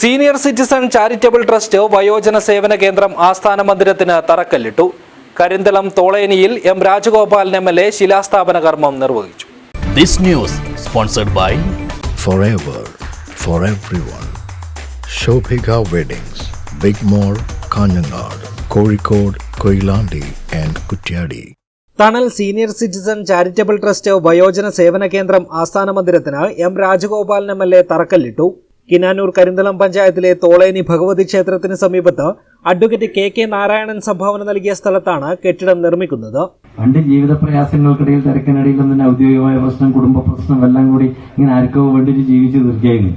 Senior citizen charitable trust വയോജന സേവന കേന്ദ്രം ആസ്ഥാന മന്ദിരത്തിന് തറക്കല്ലിട്ടു. Karinthalam തോളേനിയിൽ M Rajagopalan M L A ശിലാസ്ഥാപന കർമ്മം നിർവഹിച്ചു. This news sponsored by forever for everyone. Shobhika Weddings, Big mall Kanhangad Kozhikode Koilandi and Kuttiadi Thanal senior citizen charitable trust വയോജന സേവന കേന്ദ്രം ആസ്ഥാന മന്ദിരത്തിന് M Rajagopalan M L A തറക്കല്ലിട്ടു. കിനാനൂർ കരിന്തളം പഞ്ചായത്തിലെ തോളേനി ഭഗവതി ക്ഷേത്രത്തിന് സമീപത്ത് അഡ്വക്കേറ്റ് കെ കെ നാരായണൻ സംഭാവന നൽകിയ സ്ഥലത്താണ് കെട്ടിടം നിർമ്മിക്കുന്നത്. പണ്ട് ജീവിത പ്രയാസങ്ങൾക്കിടയിൽ തിരക്കിനിടയിലും തന്നെ ഔദ്യോഗികമായ പ്രശ്നം കുടുംബ പ്രശ്നം എല്ലാം കൂടി ഇങ്ങനെ ആർക്കോ വേണ്ടിയിട്ട് ജീവിച്ച് തീർച്ചയായിരുന്നു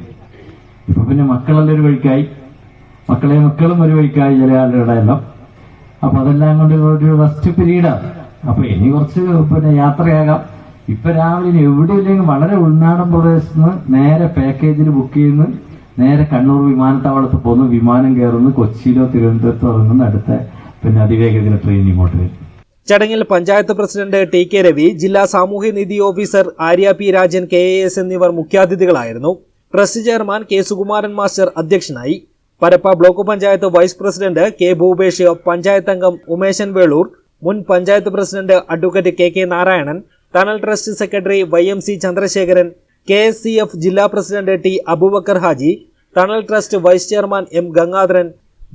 ഇപ്പൊ പിന്നെ മക്കളെല്ലാം ഒരു വഴിക്കായി. മക്കളെ മക്കളും ഒരു വഴിക്കായി ചില ആളുകളുടെ എല്ലാം അപ്പൊ അതെല്ലാം കൊണ്ട് ഒരു ഫസ്റ്റ് പീരീഡാണ് അപ്പൊ ഇനി കുറച്ച് പിന്നെ യാത്രയാകാം. ഇപ്പൊ രാവിലെ എവിടെ എവിടെയില്ലെങ്കിൽ വളരെ ഉൾനാടൻ പ്രദേശത്ത് നിന്ന് നേരെ പാക്കേജിൽ ബുക്ക് ചെയ്യുന്നു. നേരെ കണ്ണൂർ വിമാനത്താവളത്ത് പോകുന്നു. വിമാനം കയറുന്നു. കൊച്ചിയിലോ തിരുവനന്തപുരത്തോ ഇറങ്ങുന്നു അടുത്ത പിന്നെ അതിവേഗത്തിൽ ട്രെയിൻ ഇങ്ങോട്ട് വരും. ചടങ്ങിൽ panchayat president T K Ravi ജില്ലാ സാമൂഹ്യനീതി officer Arya P Rajan K A S എന്നിവർ മുഖ്യാതിഥികളായിരുന്നു. Trust chairman K Sukumaran master അധ്യക്ഷനായി. Parappa block panchayat vice president K Bhupesh panchayat അംഗം ഉമേശൻ വേളൂർ മുൻ panchayat president advocate K K Narayanan Thanal trust secretary Y M C Chandrasekharan K S C F ജില്ലാ president T Abubakar Haji Thanal trust vice chairman M Gangadharan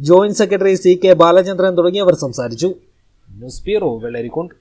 joint secretary C K Balachandran തുടങ്ങിയവർ സംസാരിച്ചു. News bureau Vellarikundu